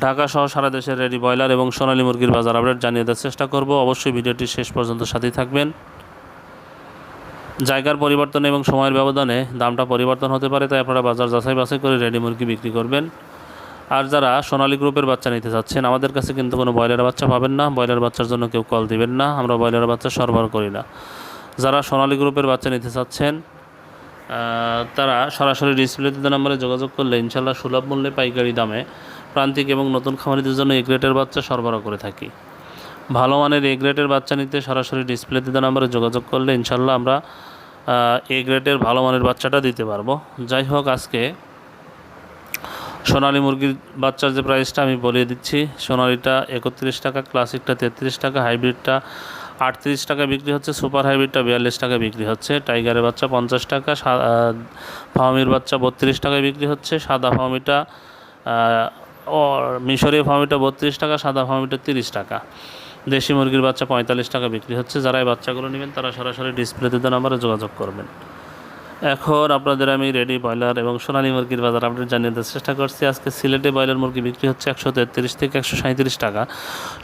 ঢাকা সহ সারা দেশের ready broiler এবং সোনালী মুরগির বাজার আপডেট জানিয়ে দেওয়ার চেষ্টা করব। অবশ্যই ভিডিওটি শেষ পর্যন্ত সাথেই থাকবেন। জায়গার পরিবর্তন এবং সময়ের ব্যবধানে দামটা পরিবর্তন হতে পারে, তাই আপনারা বাজার যাচাই বাছাই করে রেডি মুরগি বিক্রি করবেন। আর যারা সোনালী গ্রুপের বাচ্চা নিতে চাচ্ছেন, আমাদের কাছে কিন্তু কোনো ব্রয়লার বাচ্চা পাবেন না। ব্রয়লার বাচ্চার জন্য কেউ কল দিবেন না, আমরা ব্রয়লার বাচ্চা সরবরাহ করি না। যারা সোনালী গ্রুপের বাচ্চা নিতে চাচ্ছেন তারা সরাসরি ডিসপ্লেতে নাম্বারে যোগাযোগ করলে ইনশাল্লাহ সুলভ মূল্যে পাইকারি দামে প্রান্তিক এবং নতুন খামারিদের জন্য এ গ্রেটের বাচ্চা সরবরাহ করে থাকি। ভালো মানের এ গ্রেটের বাচ্চা নিতে সরাসরি ডিসপ্লেতে দেওয়া নাম্বারে যোগাযোগ করলে ইনশাল্লাহ আমরা এ গ্রেটের ভালো মানের বাচ্চাটা দিতে পারব। যাই হোক, আজকে সোনালী মুরগির বাচ্চার যে প্রাইসটা আমি বলিয়ে দিচ্ছি, সোনালিটা একত্রিশ টাকা, ক্লাসিকটা তেত্রিশ টাকা, হাইব্রিডটা আটত্রিশ টাকা বিক্রি হচ্ছে, সুপার হাইব্রিডটা বিয়াল্লিশ টাকা বিক্রি হচ্ছে, টাইগারের বাচ্চা পঞ্চাশ টাকা ফার্মির বাচ্চা বত্রিশ টাকায় বিক্রি হচ্ছে, সাদা ফার্মিটা ও মিশরীয় ফার্মিটা বত্রিশ টাকা, সাদা ফার্মিটা তিরিশ টাকা। দেশি মুরগির বাচ্চা পঁয়তাল্লিশ টাকা বিক্রি হচ্ছে। যারা এই বাচ্চাগুলো নেবেন, তারা সরাসরি ডিসপ্লেতে নাম্বারে যোগাযোগ করবেন। এখন আপনাদের আমি রেডি ব্রয়লার এবং সোনালী মুরগির বাজার আপডেট জানিয়ে দেওয়ার চেষ্টা করছি। আজকে সিলেটে ব্রয়লার মুরগি বিক্রি হচ্ছে একশো তেত্রিশ থেকে একশো সাঁত্রিশ টাকা।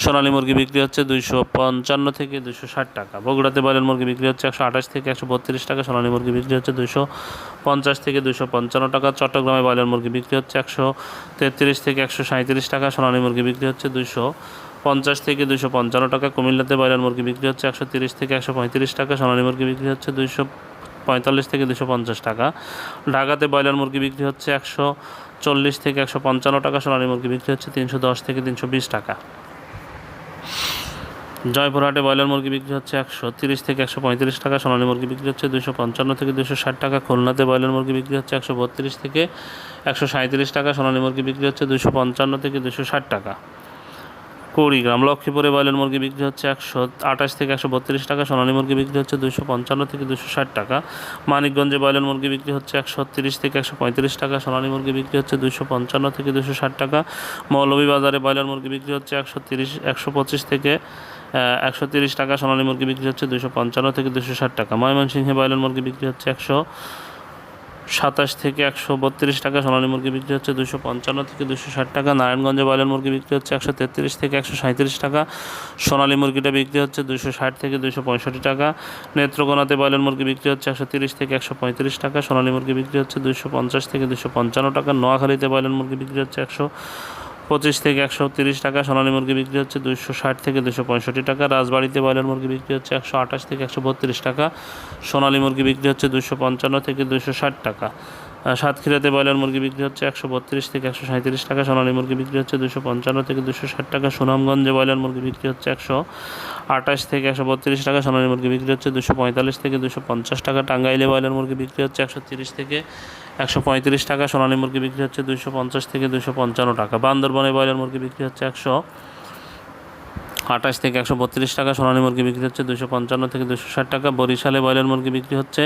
সোনালী মুরগি বিক্রি হচ্ছে দুইশো পঞ্চান্ন থেকে দুইশো ষাট টাকা। বগুড়াতে ব্রয়লার মুরগি বিক্রি হচ্ছে একশো আঠাশ থেকে একশো বত্রিশ টাকা। সোনালী মুরগি বিক্রি হচ্ছে দুইশো পঞ্চাশ থেকে দুইশো পঞ্চান্ন টাকা। চট্টগ্রামে ব্রয়লার মুরগি বিক্রি হচ্ছে একশো তেত্রিশ থেকে একশো সাঁত্রিশ টাকা। সোনালী মুরগি বিক্রি হচ্ছে দুইশো পঞ্চাশ থেকে দুশো পঞ্চান্ন টাকা। কুমিল্লাতে ব্রয়লার মুরগি বিক্রি হচ্ছে একশো তিরিশ থেকে একশো পঁয়ত্রিশ টাকা। সোনালী মুরগি বিক্রি হচ্ছে দুইশো পঁয়তাল্লিশ থেকে দুশো পঞ্চাশ টাকা। ঢাকাতে ব্রয়লার মুরগি বিক্রি হচ্ছে একশো চল্লিশ থেকে একশো পঞ্চান্ন টাকা, সোনালী মুরগি বিক্রি হচ্ছে তিনশো দশ থেকে তিনশো বিশ টাকা। জয়পুরহাটে ব্রয়লার মুরগি বিক্রি হচ্ছে একশো তিরিশ থেকে একশো পঁয়ত্রিশ টাকা, সোনালী মুরগি বিক্রি হচ্ছে দুশো পঞ্চান্ন থেকে দুশো ষাট টাকা, খুলনাতে ব্রয়লার মুরগি বিক্রি হচ্ছে একশো বত্রিশ থেকে একশো সাঁত্রিশ টাকা, সোনালী মুরগি বিক্রি হচ্ছে দুশো পঞ্চান্ন থেকে দুশো ষাট টাকা। কুড়িগ্রাম, লক্ষ্মীপুরে ব্রয়লার মুরগি বিক্রি হচ্ছে একশো আঠাশ থেকে একশো বত্রিশ টাকা, সোনালী মুরগি বিক্রি হচ্ছে দুশো পঞ্চান্ন থেকে দুশো ষাট টাকা। মানিকগঞ্জে ব্রয়লার মুরগি বিক্রি হচ্ছে একশো তিরিশ থেকে একশো পঁয়ত্রিশ টাকা, সোনালী মুরগি বিক্রি হচ্ছে দুশো পঞ্চান্ন থেকে দুশো ষাট টাকা। মৌলভীবাজারে ব্রয়লার মুরগি বিক্রি হচ্ছে একশো তিরিশ, একশো পঁচিশ থেকে একশো তিরিশ টাকা, সোনালী মুরগি বিক্রি হচ্ছে দুশো পঞ্চান্ন থেকে দুশো ষাট টাকা। ময়মনসিংহে ব্রয়লার মুরগি বিক্রি হচ্ছে একশো সাতাশ থেকে একশো বত্রিশ টাকা, সোনালী মুরগি বিক্রি হচ্ছে দুশো পঞ্চান্ন থেকে দুশো ষাট টাকা, নারায়ণগঞ্জে বয়লার মুরগি বিক্রি হচ্ছে একশো তেত্রিশ থেকে একশো সাঁত্রিশ টাকা, সোনালী মুরগিটা বিক্রি হচ্ছে দুশো ষাট থেকে দুশো পঁয়ষট্টি টাকা, নেত্রকোনাতে বয়লার মুরগি বিক্রি হচ্ছে একশো তিরিশ থেকে একশো পঁয়ত্রিশ টাকা, সোনালী মুরগি বিক্রি হচ্ছে দুশো পঞ্চাশ থেকে দুশো পঞ্চান্ন টাকা, নোয়াখালীতে বয়লার মুরগি বিক্রি হচ্ছে একশো পঁচিশ থেকে একশো তিরিশ টাকা, সোনালী মুরগি বিক্রি হচ্ছে দুশো ষাট থেকে দুশো পঁয়ষট্টি টাকা, রাজবাড়িতে ব্রয়লার মুরগি বিক্রি হচ্ছে একশো আঠাশ থেকে একশো বত্রিশ টাকা, সোনালী মুরগি বিক্রি হচ্ছে দুশো পঞ্চান্ন থেকে দুশো ষাট টাকা। সাতক্ষীরাতে ব্রয়লার মুরগি বিক্রি হচ্ছে একশো বত্রিশ থেকে একশো সাঁত্রিশ টাকা, সোনালী মুরগি বিক্রি হচ্ছে দুশো পঞ্চান্ন থেকে দুশো ষাট টাকা, সুনামগঞ্জে ব্রয়লার মুরগি বিক্রি হচ্ছে একশো আঠাশ থেকে একশো বত্রিশ টাকা, সোনালী মুরগি বিক্রি হচ্ছে দুশো পঁয়তাল্লিশ থেকে দুশো পঞ্চাশ টাকা, টাঙ্গাইলে ব্রয়লার মুরগি বিক্রি হচ্ছে একশো তিরিশ থেকে একশো পঁয়ত্রিশ টাকা, সোনালী মুরগি বিক্রি হচ্ছে দুশো পঞ্চাশ থেকে দুশো পঞ্চান্ন টাকা, বান্দরবনে ব্রয়লার মুরগি বিক্রি হচ্ছে একশো আঠাশ থেকে একশো বত্রিশ টাকা, সোনালী মুরগি বিক্রি হচ্ছে দুশো পঞ্চান্ন থেকে দুশো ষাট টাকা, বরিশালে ব্রয়লার মুরগি বিক্রি হচ্ছে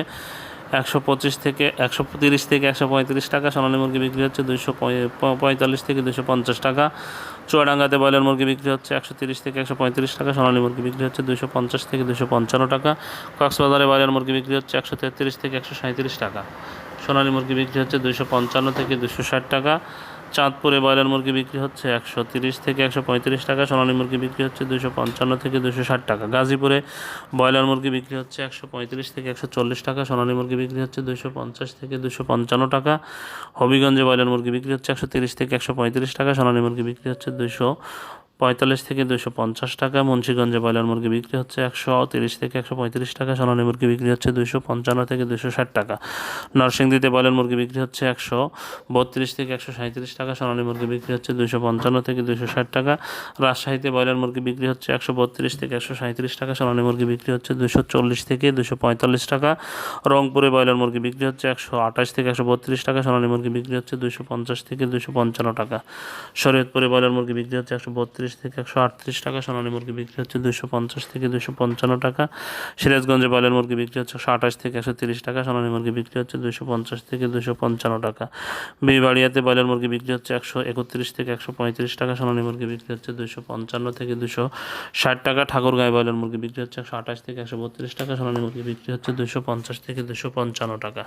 একশো পঁচিশ থেকে একশো তিরিশ থেকে একশো পঁয়ত্রিশ টাকা, সোনালী মুরগি বিক্রি হচ্ছে দুইশো পঁয়তাল্লিশ থেকে দুশো পঞ্চাশ টাকা। চুয়াডাঙ্গাতে ব্রয়লার মুরগি বিক্রি হচ্ছে একশো তিরিশ থেকে একশো পঁয়ত্রিশ টাকা, সোনালী মুরগি বিক্রি হচ্ছে দুশো পঞ্চাশ থেকে দুশো পঞ্চান্ন টাকা। কক্সবাজারে ব্রয়লার মুরগি বিক্রি হচ্ছে একশো তেত্রিশ থেকে একশো সাঁত্রিশ টাকা, সোনালী মুরগি বিক্রি হচ্ছে দুশো পঞ্চান্ন থেকে দুশো ষাট টাকা। চাঁদপুরে ব্রয়লার মুরগি বিক্রি হচ্ছে একশো তিরিশ থেকে একশো পঁয়ত্রিশ টাকা, সোনালী মুরগি বিক্রি হচ্ছে দুশো পঞ্চান্ন থেকে দুশো ষাট টাকা। গাজীপুরে ব্রয়লার মুরগি বিক্রি হচ্ছে একশো পঁয়ত্রিশ থেকে একশো চল্লিশ টাকা, সোনালী মুরগি বিক্রি হচ্ছে দুশো পঞ্চাশ থেকে দুশো পঞ্চান্ন টাকা। হবিগঞ্জে ব্রয়লার মুরগি বিক্রি হচ্ছে একশো তিরিশ থেকে একশো পঁয়ত্রিশ টাকা, সোনালী মুরগি বিক্রি হচ্ছে দুশো পঁয়তাল্লিশ থেকে দুশো পঞ্চাশ টাকা। মুন্সিগঞ্জে ব্রয়লার মুরগি বিক্রি হচ্ছে একশো তিরিশ থেকে একশো পঁয়ত্রিশ টাকা। সোনালী মুরগি বিক্রি হচ্ছে দুশো পঞ্চান্ন থেকে দুশো ষাট টাকা। নরসিংদীতে ব্রয়লার মুরগি বিক্রি হচ্ছে একশো বত্রিশ থেকে একশো সাঁত্রিশ টাকা। সোনালী মুরগি বিক্রি হচ্ছে দুশো পঞ্চান্ন থেকে দুশো ষাট টাকা। রাজশাহীতে ব্রয়লার মুরগি বিক্রি হচ্ছে একশো বত্রিশ থেকে একশো সাঁত্রিশ টাকা। সোনালী মুরগি বিক্রি হচ্ছে দুশো চল্লিশ থেকে দুশো পঁয়তাল্লিশ টাকা। রংপুরে ব্রয়লার মুরগি বিক্রি হচ্ছে একশো আঠাশ থেকে একশো বত্রিশ টাকা। সোনালী মুরগি বিক্রি হচ্ছে দুশো পঞ্চাশ থেকে দুশো পঞ্চান্ন টাকা। শরীয়তপুরে ব্রয়লার মুরগি বিক্রি হচ্ছে একশো বত্রিশ সাঁত্রিশ থেকে একশো আটত্রিশ টাকা, সোনালী মুরগি বিক্রি হচ্ছে দুশো পঞ্চাশ থেকে দুশো পঞ্চান্ন টাকা। সিরাজগঞ্জে ব্রয়লার মুরগি বিক্রি হচ্ছে একশো আঠাশ থেকে একশো তিরিশ টাকা, সোনালী মুরগি বিক্রি হচ্ছে দুশো পঞ্চাশ থেকে দুশো পঞ্চান্ন টাকা। বিবাড়িয়াতে ব্রয়লার মুরগি বিক্রি হচ্ছে একশো একত্রিশ থেকে একশো পঁয়ত্রিশ টাকা, সোনালী মুরগি বিক্রি হচ্ছে দুশো পঞ্চান্ন থেকে দুশো ষাট টাকা। ঠাকুরগাঁয়ে ব্রয়লার মুরগি বিক্রি হচ্ছে একশো আঠাশ থেকে একশো বত্রিশ টাকা, সোনালী মুরগি বিক্রি হচ্ছে দুশো পঞ্চাশ থেকে দুশো পঞ্চান্ন টাকা।